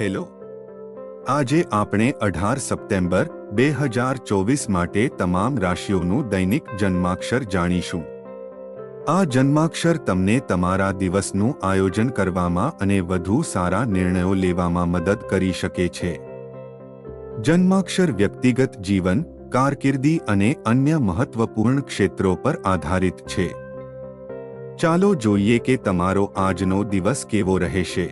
Hello. આજે આપણે અઢાર સપ્ટેમ્બર બે હજાર ચોવીસ માટે તમામ રાશિઓનું દૈનિક જન્માક્ષર જાણીશું. આ જન્માક્ષર તમને તમારા દિવસનું આયોજન કરવામાં અને વધુ સારા નિર્ણયો લેવામાં મદદ કરી શકે છે. જન્માક્ષર વ્યક્તિગત જીવન, કારકિર્દી અને અન્ય મહત્વપૂર્ણ ક્ષેત્રો પર આધારિત છે. ચાલો જોઈએ કે તમારો આજનો દિવસ કેવો રહેશે.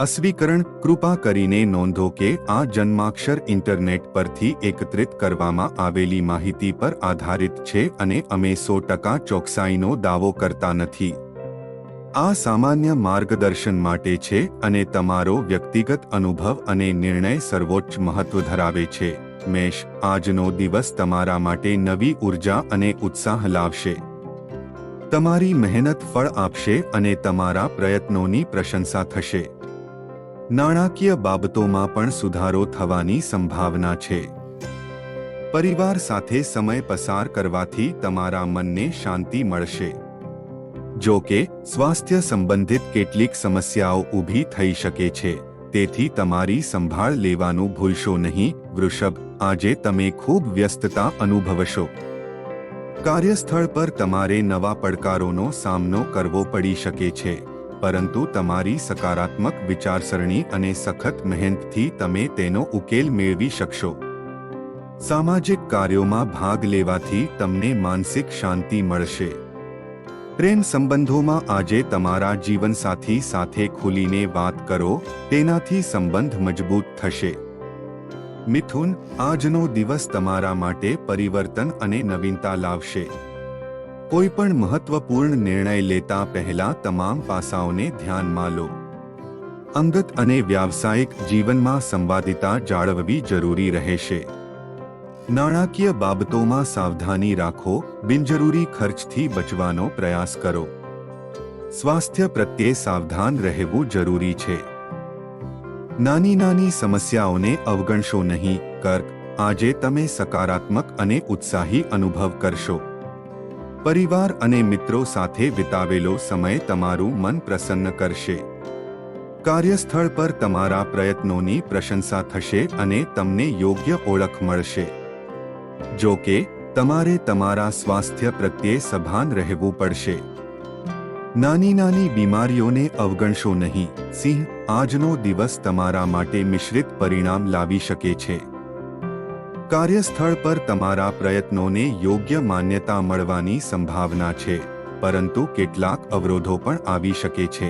અસ્વીકરણ, કૃપા કરીને નોંધો કે આ જન્માક્ષર ઇન્ટરનેટ પરથી એકત્રિત કરવામાં આવેલી માહિતી પર આધારિત છે અને અમે સો ટકા ચોકસાઈનો દાવો કરતા નથી. આ સામાન્ય માર્ગદર્શન માટે છે અને તમારો વ્યક્તિગત અનુભવ અને નિર્ણય સર્વોચ્ચ મહત્વ ધરાવે છે. મેષ, આજનો દિવસ તમારા માટે નવી ઊર્જા અને ઉત્સાહ લાવશે. તમારી મહેનત ફળ આપશે અને તમારા પ્રયત્નોની પ્રશંસા થશે. નાણાકીય બાબતોમાં પણ સુધારો થવાની સંભાવના છે. પરિવાર સાથે સમય પસાર કરવાથી તમારા મનને શાંતિ મળશે. જો કે, સ્વાસ્થ્ય સંબંધિત કેટલીક સમસ્યાઓ ઊભી થઈ શકે છે, તેથી તમારી સંભાળ લેવાનું ભૂલશો નહીં, વૃષભ, આજે તમે ખૂબ વ્યસ્તતા અનુભવશો. કાર્યસ્થળ પર તમારે નવા પડકારોનો સામનો કરવો પડી શકે છે. પરંતુ તમારી સકારાત્મક વિચારસરણી અને સખત મહેનતથી તમે તેનો ઉકેલ મેળવી શકશો. સામાજિક કાર્યોમાં ભાગ લેવાથી તમને માનસિક શાંતિ મળશે. પ્રેમ સંબંધોમાં આજે તમારા જીવનસાથી સાથે ખુલીને વાત કરો, તેનાથી સંબંધ મજબૂત થશે. મિથુન, આજનો દિવસ તમારા માટે પરિવર્તન અને નવીનતા લાવશે. કોઈ પણ મહત્વપૂર્ણ નિર્ણય લેતા પહેલા તમામ પાસાઓને ધ્યાનમાં લો. અંગત અને વ્યાવસાયિક જીવનમાં સંવાદિતા જાળવવી જરૂરી રહેશે. નાણાકીય બાબતોમાં સાવધાની રાખો, બિનજરૂરી ખર્ચથી બચવાનો પ્રયાસ કરો. સ્વાસ્થ્ય પ્રત્યે સાવધાન રહેવું જરૂરી છે. નાની નાની સમસ્યાઓને અવગણશો નહીં, કર્ક, આજે તમે સકારાત્મક અને ઉત્સાહી અનુભવ કરશો. પરિવાર અને મિત્રો સાથે વિતાવેલો સમય તમારું મન પ્રસન્ન કરશે. કાર્યસ્થળ પર તમારા પ્રયત્નોની પ્રશંસા થશે અને તમને યોગ્ય ઓળખ મળશે. જો કે, તમારે તમારા સ્વાસ્થ્ય પ્રત્યે સભાન રહેવું પડશે. નાની નાની બીમારીઓને અવગણશો નહીં. સિંહ, આજનો દિવસ તમારા માટે મિશ્રિત પરિણામ લાવી શકે છે. કાર્યસ્થળ પર તમારા પ્રયત્નોને યોગ્ય માન્યતા મળવાની સંભાવના છે, પરંતુ કેટલાક અવરોધો પણ આવી શકે છે.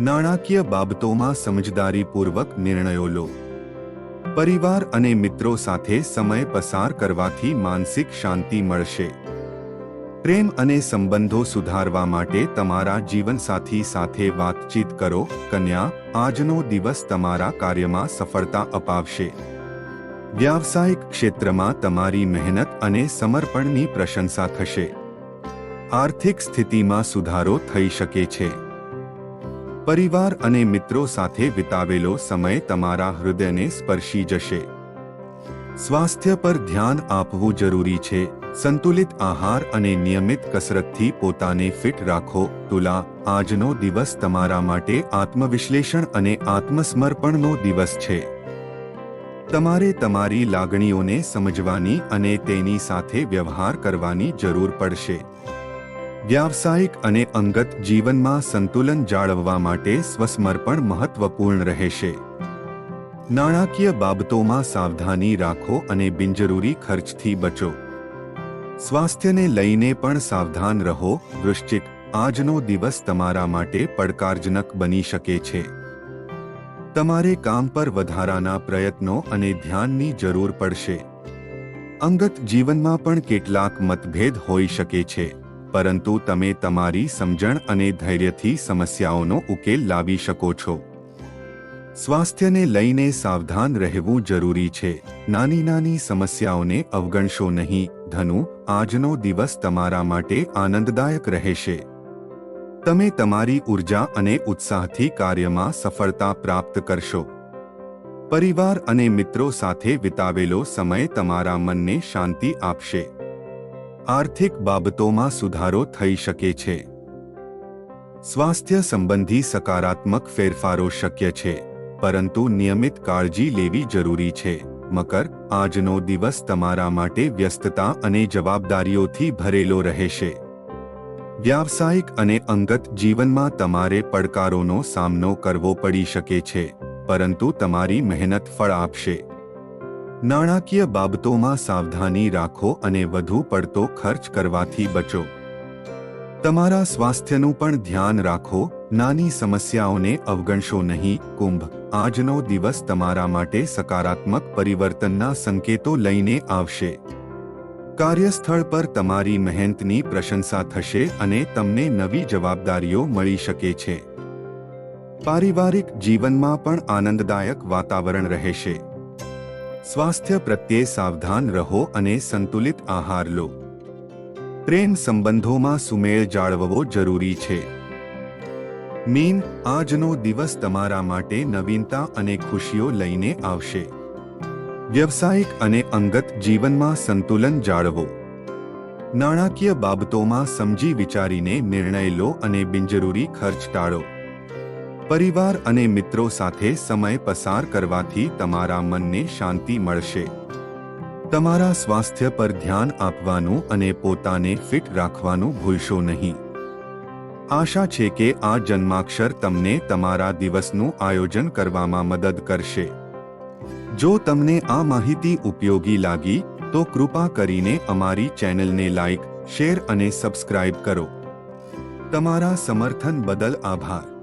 નાણાકીય બાબતોમાં સમજદારીપૂર્વક નિર્ણયો લો. પરિવાર અને મિત્રો સાથે સમય પસાર કરવાથી માનસિક શાંતિ મળશે. પ્રેમ અને સંબંધો સુધારવા માટે તમારા જીવનસાથી સાથે વાતચીત કરો, કન્યા, આજનો દિવસ તમારા કાર્યમાં સફળતા અપાવશે. વ્યાવસાયિક ક્ષેત્રમાં તમારી મહેનત અને સમર્પણની પ્રશંસા થશે. આર્થિક સ્થિતિમાં સુધારો થઈ શકે છે. પરિવાર અને મિત્રો સાથે વિતાવેલો સમય તમારા હૃદયને સ્પર્શી જશે. સ્વાસ્થ્ય પર ધ્યાન આપવું જરૂરી છે. સંતુલિત આહાર અને નિયમિત કસરતથી પોતાને ફિટ રાખો. તુલા, આજનો દિવસ તમારા માટે આત્મવિશ્લેષણ અને આત્મસમર્પણનો દિવસ છે. તમારે તમારી લાગણીઓને સમજવાની અને તેની સાથે વ્યવહાર કરવાની જરૂર પડશે. વ્યાવસાયિક અને અંગત જીવનમાં સંતુલન જાળવવા માટે સ્વસમર્પણ મહત્વપૂર્ણ રહેશે. નાણાકીય બાબતોમાં સાવધાની રાખો અને બિનજરૂરી ખર્ચથી બચો. સ્વાસ્થ્યને લઈને પણ સાવધાન રહો, વૃશ્ચિક. આજનો દિવસ તમારા માટે પડકારજનક બની શકે છે. તમારે કામ પર વધારાના પ્રયત્નો અને ધ્યાનની જરૂર પડશે. અંગત જીવનમાં પણ કેટલાક મતભેદ હોઈ શકે છે, પરંતુ તમે તમારી સમજણ અને ધૈર્યથી સમસ્યાઓનો ઉકેલ લાવી શકો છો. સ્વાસ્થ્યને લઈને સાવધાન રહેવું જરૂરી છે. નાની નાની સમસ્યાઓને અવગણશો નહીં. ધનુ, આજનો દિવસ તમારા માટે આનંદદાયક રહેશે. તમે તમારી ઊર્જા અને ઉત્સાહથી કાર્યમાં સફળતા પ્રાપ્ત કરશો. પરિવાર અને મિત્રો સાથે વિતાવેલો સમય તમારા મનને શાંતિ આપશે. આર્થિક બાબતોમાં સુધારો થઈ શકે છે. સ્વાસ્થ્ય સંબંધી સકારાત્મક ફેરફારો શક્ય છે, પરંતુ નિયમિત કાળજી લેવી જરૂરી છે. મકર, આજનો દિવસ તમારા માટે વ્યસ્તતા અને જવાબદારીઓથી ભરેલો રહેશે. વ્યાવસાયિક અને અંગત જીવનમાં તમારે પડકારોનો સામનો કરવો પડી શકે છે, પરંતુ તમારી મહેનત ફળ આપશે. નાણાકીય બાબતોમાં સાવધાની રાખો અને વધુ પડતો ખર્ચ કરવાથી બચો. તમારા સ્વાસ્થ્યનું પણ ધ્યાન રાખો, નાની સમસ્યાઓને અવગણશો નહીં, કુંભ, આજનો દિવસ તમારા માટે સકારાત્મક પરિવર્તનના સંકેતો લઈને આવશે. કાર્યસ્થળ પર તમારી મહેનતની પ્રશંસા થશે અને તમને નવી જવાબદારીઓ મળી શકે છે. પારિવારિક જીવનમાં પણ આનંદદાયક વાતાવરણ રહેશે. સ્વાસ્થ્ય પ્રત્યે સાવધાન રહો અને સંતુલિત આહાર લો. પ્રેમ સંબંધોમાં સુમેળ જાળવવો જરૂરી છે. મીન, આજનો દિવસ તમારા માટે નવીનતા અને ખુશીઓ લઈને આવશે. વ્યવસાયિક અને અંગત જીવનમાં સંતુલન જાળવો. નાણાકીય બાબતોમાં સમજી વિચારીને નિર્ણય લો અને બિનજરૂરી ખર્ચ ટાળો. પરિવાર અને મિત્રો સાથે સમય પસાર કરવાથી તમારા મનને શાંતિ મળશે. તમારા સ્વાસ્થ્ય પર ધ્યાન આપવાનું અને પોતાને ફિટ રાખવાનું ભૂલશો નહીં. આશા છે કે આ જન્માક્ષર તમને તમારા દિવસનું આયોજન કરવામાં મદદ કરશે. જો તમને આ માહિતી ઉપયોગી લાગી, તો કૃપા કરીને અમારી ચેનલને લાઇક શેર અને સબસ્ક્રાઇબ કરો. તમારા સમર્થન બદલ આભાર.